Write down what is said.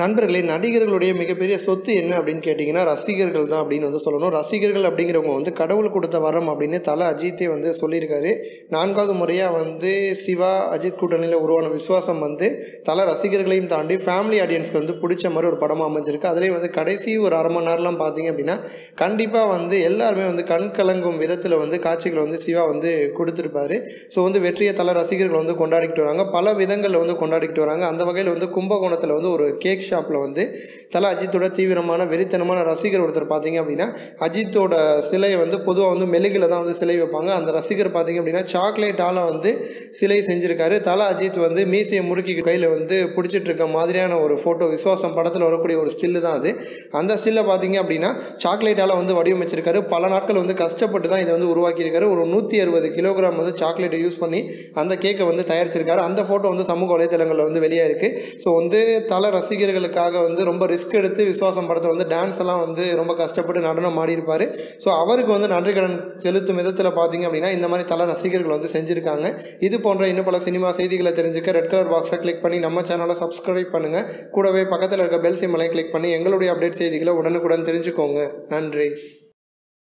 நண்பர்களே நடிகர்களுடைய மிகப்பெரிய சொத்து என்ன அப்படின்னு கேட்டிங்கன்னா ரசிகர்கள் தான் அப்படின்னு வந்து சொல்லணும். ரசிகர்கள் அப்படிங்கிறவங்க வந்து கடவுள் கொடுத்த வரம் அப்படின்னு தலை அஜித்தே வந்து சொல்லியிருக்காரு. நான்காவது முறையாக வந்து சிவா அஜித் கூட்டணியில் உருவான விஸ்வாசம் வந்து தலை ரசிகர்களையும் தாண்டி ஃபேமிலி ஆடியன்ஸ்க்கு வந்து பிடிச்ச மாதிரி ஒரு படமாக அமைஞ்சிருக்கு. அதுலேயும் வந்து கடைசி ஒரு அரை மணி நேரம்லாம் பார்த்தீங்க அப்படின்னா கண்டிப்பாக வந்து எல்லாருமே வந்து கண் கலங்கும் விதத்தில் வந்து காட்சிகள் வந்து சிவா வந்து கொடுத்துருப்பாரு. ஸோ வந்து வெற்றியை தலை ரசிகர்கள் வந்து கொண்டாடிக்கிட்டு வராங்க. பல விதங்களில் வந்து கொண்டாடிக்கிட்டு வராங்க. அந்த வகையில் வந்து கும்பகோணத்தில் வந்து ஒரு கேக் ஷாப்பில் வந்து தலை அஜித்தோட தீவிரமான வெறித்தனமான ரசிகர் ஒருத்தர் பார்த்தீங்க அப்படின்னா அஜித்தோட சிலையை வந்து பொதுவாக வந்து மெழுகில் தான் வந்து சிலை வைப்பாங்க. அந்த ரசிகர் பார்த்தீங்க அப்படின்னா சாக்லேட்டால் வந்து சிலை செஞ்சுருக்காரு. தலை அஜித் வந்து மீசையை முறுக்கி கையில் வந்து பிடிச்சிட்டு இருக்க மாதிரியான ஒரு ஃபோட்டோ விஸ்வாசம் படத்தில் வரக்கூடிய ஒரு ஸ்டில்லு தான் அது. அந்த ஸ்டில்லை பார்த்தீங்க அப்படின்னா சாக்லேட்டால் வந்து வடிவமைச்சிருக்காரு. பல நாட்கள் வந்து கஷ்டப்பட்டு தான் இதை வந்து உருவாக்கியிருக்காரு. ஒரு நூற்றி அறுபது கிலோகிராம் வந்து சாக்லேட்டை யூஸ் பண்ணி அந்த கேக்கை வந்து தயாரிச்சிருக்காரு. அந்த ஃபோட்டோ வந்து சமூக வலைத்தளங்களில் வந்து வெளியே இருக்குது ஸோ வந்து தலை ரசிகர்களுக்காக வந்து ரொம்ப ரிஸ்க் எடுத்து விஸ்வாசம் படத்தை வந்து டான்ஸ் எல்லாம் வந்து ரொம்ப கஷ்டப்பட்டு நடனம் ஆடியிருப்பார். ஸோ அவருக்கு வந்து நன்றிக்கடன் செலுத்தும் விதத்தில் பார்த்தீங்க அப்படின்னா இந்த மாதிரி தலை ரசிகர்கள் வந்து செஞ்சுருக்காங்க. இது போன்ற இன்னும் பல சினிமா செய்திகளை தெரிஞ்சுக்க ரெட் கலர் பாக்ஸை கிளிக் பண்ணி நம்ம சேனலை சப்ஸ்கிரைப் பண்ணுங்கள் கூடவே பக்கத்தில் இருக்க பெல் சிம்மலை கிளிக் பண்ணி எங்களுடைய அப்டேட் செய்திகளை உடனுக்குடன் தெரிஞ்சுக்கோங்க. நன்றி.